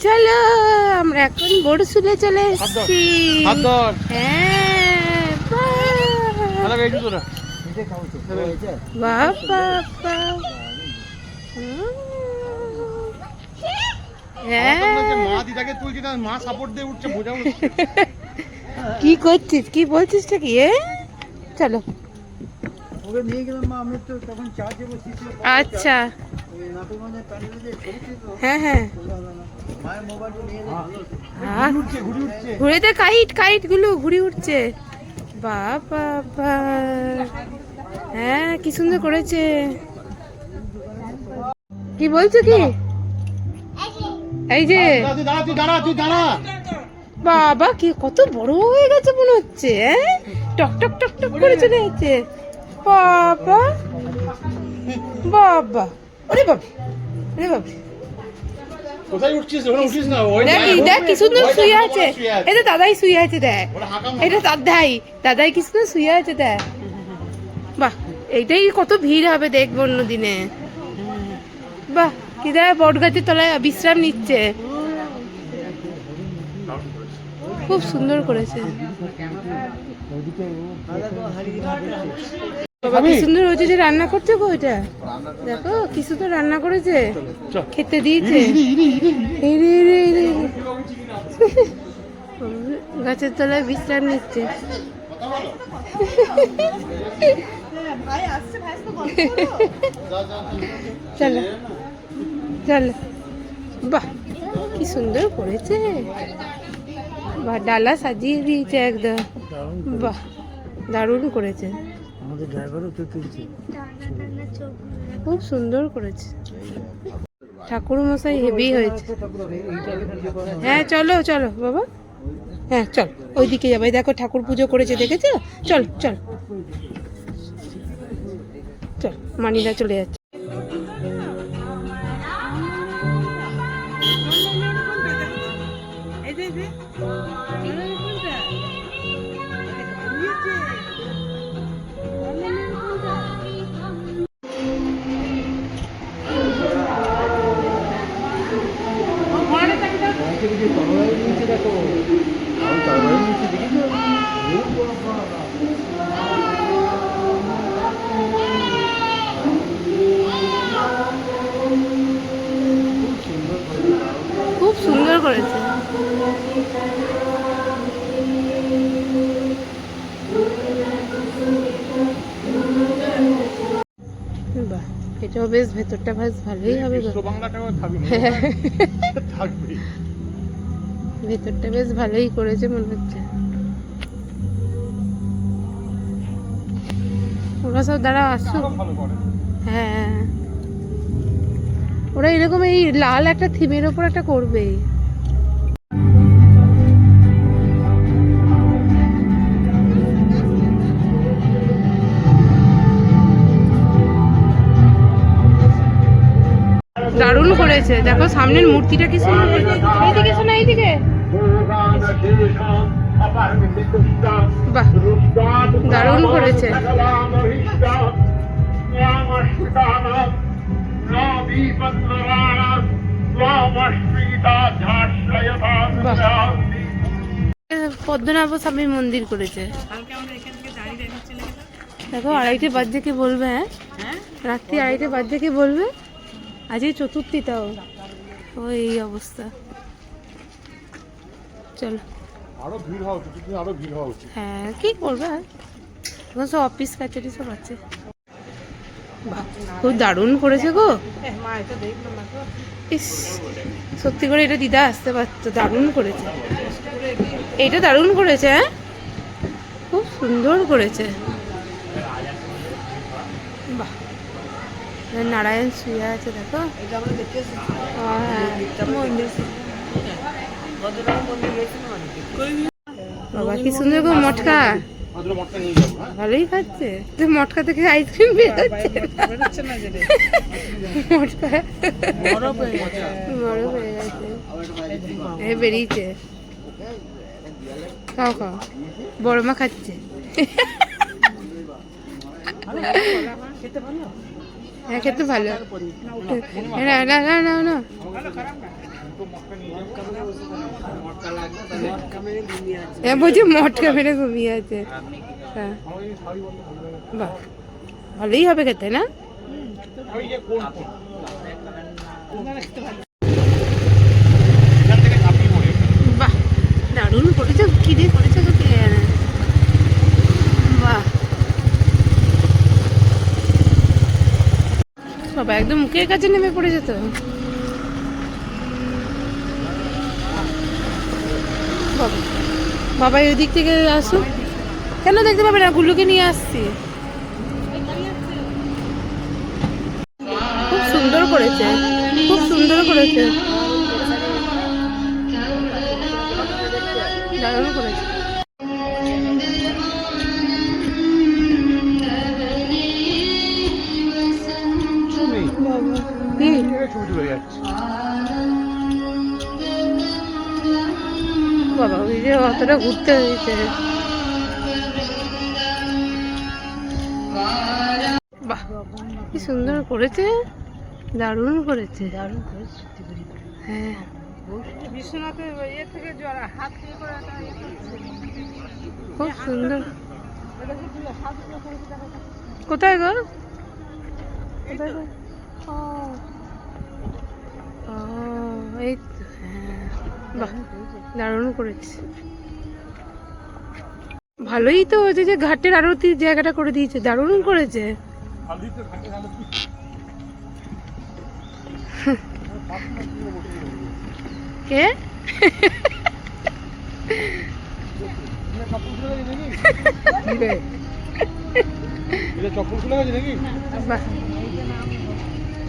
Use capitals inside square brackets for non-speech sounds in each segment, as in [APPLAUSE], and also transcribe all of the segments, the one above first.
চলো আমরা এখন বড়শুলে চলে এসেছি। হ্যাঁ। হ্যাঁ। মা দিদাকে তুলছি না মা সাপোর্ট দিয়ে উঠছে বোঝা উঠছে [LAUGHS] কি করছিস? কি বলছিস কি এ? চলো। আচ্ছা। হ্যাঁ হ্যাঁ। মায়ের মোবাইলটা নিয়ে গেলে ভালো হতো। আহ, উঠছে ঘুরে উঠছে। ঘুরে কাইট ঘুরে উঠছে বাবা। হ্যাঁ কি সুন্দর করেছে। কি বলছো কি? এই যে। বাবা কি কত বড় হয়ে গেছে মনে হচ্ছে হ্যাঁ? টক টক টক টক করে চলে যাচ্ছে। বাবা বাবা। কোথায় উঠছিস? ওখানে উঠিস না ওই দেখ। দেখ কি সুন্দর শুয়ে আছে। এটা দাদাই শুয়ে আছে দেখ। এটা দাদাই দাদাই কি সুন্দর শুয়ে আছে দেখ। বাহ এইটাই কত ভিড় হবে দেখব অন্য দিনে। বাহ কি দেখ বট গাছের তলায় বিশ্রাম নিচ্ছে। খুব সুন্দর করেছে। বাবা কি সুন্দর হয়েছে যে রান্না করছে গো এটা? দেখো কি সুন্দর রান্না করেছে। খেতে দিয়েছে। গাছের তলায় বিশ্রাম নিচ্ছে। [LAUGHS] চলো চলো। বাহ কি সুন্দর করেছে। বাহ ডালা সাজিয়ে দিয়েছে একদম। বাহ দারুণ করেছে। আমাদের ড্রাইভারও তো তুলছে। খুব সুন্দর করেছে। ঠাকুর মশাই হেভি হয়েছে। হ্যাঁ চলো চলো বাবা। হ্যাঁ চল ওইদিকে যাব। এই দেখো ঠাকুর পুজো করেছে দেখেছ? চল চল। চল মানিরা চলে যাচ্ছে। খুব করেছে। বাহ এটাও বেশ ভেতরটা বেশ ভালোই হবে [LAUGHS] ভেতরটা বেশ ভালোই করেছে মনে হচ্ছে। ওরা সব দাঁড়া আসুক। হ্যাঁ। ওরা এরকম এই লাল একটা থিমের ওপর একটা করবে দারুণ করেছে। দেখো, সামনের মূর্তিটা কি সুন্দর। এইদিকে শোনা, এইদিকে। বাহ, দারুণ করেছে। পদ্মনাভ স্বামী মন্দির করেছে। দেখো, আড়াইটে বাজে কি বলবে হ্যাঁ? রাত্রি আড়াইটে বাজে কি বলবে? আজকে চতুর্থী তাও ও এই অবস্থা। চলো। আরও ভিড় হওয়া উচিত আরও ভিড় হওয়া উচিত। হ্যাঁ কি করবে আর? এখন সব অফিস কাচারি সব আছে। খুব দারুণ করেছে গো। ইস সত্যি করে এটা দিদা আসতে পারতো দারুণ করেছে। এটা দারুণ করেছে হ্যাঁ? খুব সুন্দর করেছে। বাহ। নারায়ণ শুয়ে আছে দেখো। হ্যাঁ। বাবা কি সুন্দর গো মটকা। হ্যাঁ ভালোই খাচ্ছে। মটকা থেকে আইসক্রিম বেরোচ্ছে বেরোচ্ছে মটকা বরফ হয়ে গেছে। বড় হয়ে গেছে। এই বেরিয়েছে। খাও খাও। বড় মা খাচ্ছে। খেতে ভালো? হ্যাঁ খেতে ভালো। না না না না না। হ্যাঁ বলছি মটকা মেরে ঘুমিয়ে আছে। হ্যাঁ। ভালোই হবে খেতে, না? বাহ, দারুণ করেছে, কি দিয়ে করেছে তো কে জানে বাহ সবাই একদম মুখের কাছে নেমে পড়ে যেত। বাবা এই দিক থেকে আসুক। কেন দেখতে পাবে না? গুল্লুকে নিয়ে আসছি। খুব সুন্দর করেছে। খুব সুন্দর করেছে। যাচ্ছে। বাবা ওই যে অতটা ঘুরতে হয়েছে। বাহ কি সুন্দর করেছে। দারুণ করেছে। দারুণ করেছে হ্যাঁ। বিশ্বনাথের ইয়ে থেকে হাত খুব সুন্দর। কোথায় গো? কোথায় গো? ও, এই তো হ্যাঁ। বাহ দারুণ করেছে। ভালোই তো হয়েছে যে ঘাটের আরতি জায়গাটা করে দিয়েছে দারুণ করেছে। কে?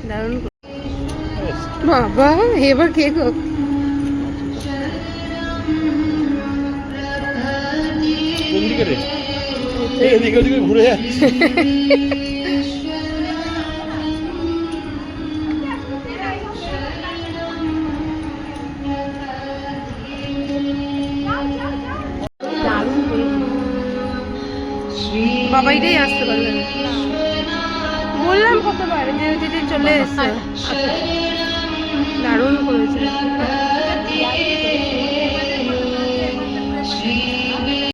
দারুণ বাবা, এবার কে গো? এদিকে ওদিকে ঘুরে যাচ্ছে দারুণ করেছে বাবা, এটাই আসতে পারবে বললাম কতবার, যে চলে এসছে। দারুণ করেছে।